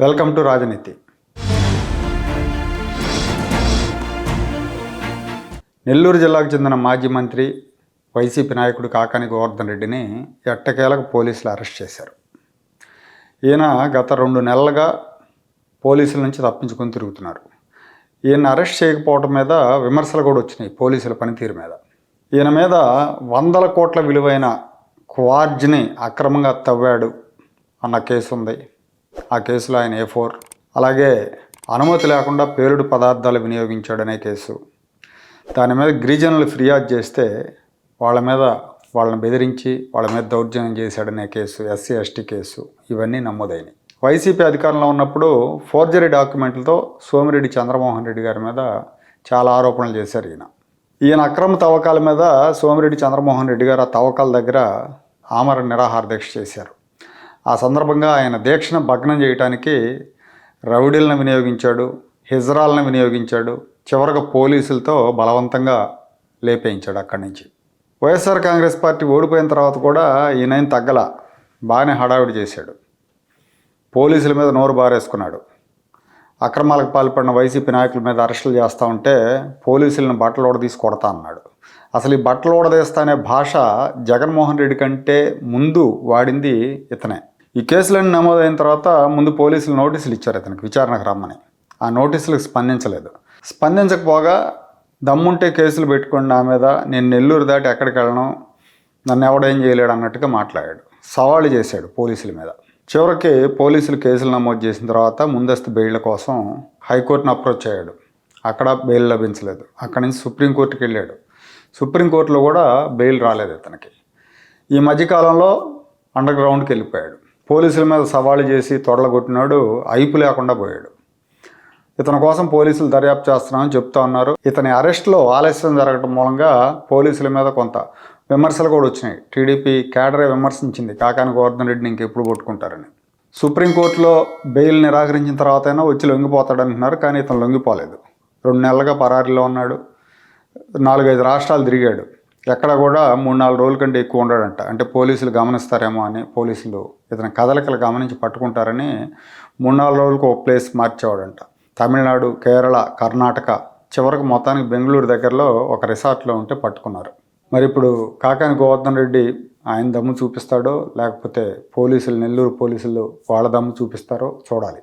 Welcome to రాజనీతి. నెల్లూరు జిల్లాకు చెందిన మాజీ మంత్రి వైసీపీ నాయకుడు కాకాని గోవర్ధన్ రెడ్డిని ఎట్టకేలకు పోలీసులు అరెస్ట్ చేశారు. ఈయన గత రెండు నెలలుగా పోలీసుల నుంచి తప్పించుకొని తిరుగుతున్నారు. ఈయన అరెస్ట్ చేయకపోవడం మీద విమర్శలు కూడా వచ్చినాయి పోలీసుల పనితీరు మీద. ఈయన మీద వందల కోట్ల విలువైన క్వార్జ్ని అక్రమంగా తవ్వాడు అన్న కేసు ఉంది. ఆ కేసులో ఆయన ఏ ఫోర్. అలాగే అనుమతి లేకుండా పేలుడు పదార్థాలు వినియోగించాడనే కేసు. దాని మీద గిరిజనులు ఫిర్యాదు చేస్తే వాళ్ళ మీద వాళ్ళని బెదిరించి వాళ్ళ మీద దౌర్జన్యం చేశాడనే కేసు ఎస్సీ ఎస్టీ కేసు. ఇవన్నీ నమోదైనవి వైసీపీ అధికారంలో ఉన్నప్పుడు ఫోర్జరీ డాక్యుమెంట్లతో సోమిరెడ్డి చంద్రమోహన్ రెడ్డి గారి మీద చాలా ఆరోపణలు చేశారు ఈయన. ఈయన అక్రమ తవ్వకాల మీద సోమిరెడ్డి చంద్రమోహన్ రెడ్డి గారు ఆ తవ్వకాల దగ్గర ఆమరణ నిరాహార దీక్ష చేశారు. ఆ సందర్భంగా ఆయన దీక్షను భగ్నం చేయడానికి రౌడీలను వినియోగించాడు హిజ్రాలను వినియోగించాడు చివరకు పోలీసులతో బలవంతంగా లేపేయించాడు అక్కడి నుంచి. వైఎస్ఆర్ కాంగ్రెస్ పార్టీ ఓడిపోయిన తర్వాత కూడా ఈయన తగ్గల బాగానే హడావిడి చేశాడు. పోలీసుల మీద నోరు బారేసుకున్నాడు. అక్రమాలకు పాల్పడిన వైసీపీ నాయకుల మీద అరెస్టులు చేస్తూ ఉంటే పోలీసులను బట్టలు ఓడదీసి కొడతా అన్నాడు. అసలు ఈ బట్టలు ఓడదీస్తా అనే భాష జగన్మోహన్ రెడ్డి కంటే ముందు వాడింది ఇతనే. ఈ కేసులన్నీ నమోదైన తర్వాత ముందు పోలీసులు నోటీసులు ఇచ్చారు ఇతనికి విచారణకు రమ్మని. ఆ నోటీసులకు స్పందించలేదు. స్పందించకపోగా దమ్ముంటే కేసులు పెట్టుకోండి నా మీద నేను నెల్లూరు దాటి ఎక్కడికి వెళ్ళను నన్ను ఎవడేం చేయలేడు అన్నట్టుగా మాట్లాడాడు. సవాళ్ళు చేశాడు పోలీసుల మీద. చివరికి పోలీసులు కేసులు నమోదు చేసిన తర్వాత ముందస్తు బెయిల్ కోసం హైకోర్టును అప్రోచ్ అయ్యాడు. అక్కడ బెయిల్ లభించలేదు. అక్కడి నుంచి సుప్రీంకోర్టుకి వెళ్ళాడు. సుప్రీంకోర్టులో కూడా బెయిల్ రాలేదు ఇతనికి. ఈ మధ్యకాలంలో అండర్ గ్రౌండ్కి వెళ్ళిపోయాడు. పోలీసుల మీద సవాళ్ళు చేసి తొడలగొట్టినాడు ఐపు లేకుండా పోయాడు. ఇతని కోసం పోలీసులు దర్యాప్తు చేస్తున్నామని చెప్తా ఉన్నారు. ఇతని అరెస్ట్లో ఆలస్యం జరగడం మూలంగా పోలీసుల మీద కొంత విమర్శలు కూడా వచ్చినాయి. టీడీపీ కేడరే విమర్శించింది. కాకాని గోవర్ధన్ రెడ్డిని ఇంకెప్పుడు కొట్టుకుంటారని. సుప్రీంకోర్టులో బెయిల్ నిరాకరించిన తర్వాత అయినా వచ్చి లొంగిపోతాడంటున్నారు కానీ ఇతను లొంగిపోలేదు. రెండు నెలలుగా పరారీలో ఉన్నాడు. నాలుగైదు రాష్ట్రాలు తిరిగాడు. ఎక్కడ కూడా మూడు నాలుగు రోజుల కంటే ఎక్కువ ఉండడంట. అంటే పోలీసులు గమనిస్తారేమో అని పోలీసులు ఇతని కదలికలు గమనించి పట్టుకుంటారని మూడు నాలుగు రోజులకు ఒక ప్లేస్ మార్చేవాడంట. తమిళనాడు కేరళ కర్ణాటక చివరకు మొత్తానికి బెంగళూరు దగ్గరలో ఒక రిసార్ట్లో ఉంటే పట్టుకున్నారు. మరి ఇప్పుడు కాకాని గోవర్ధన్ రెడ్డి ఆయన దమ్ము చూపిస్తాడో లేకపోతే పోలీసులు నెల్లూరు పోలీసులు వాళ్ళ దమ్ము చూపిస్తారో చూడాలి.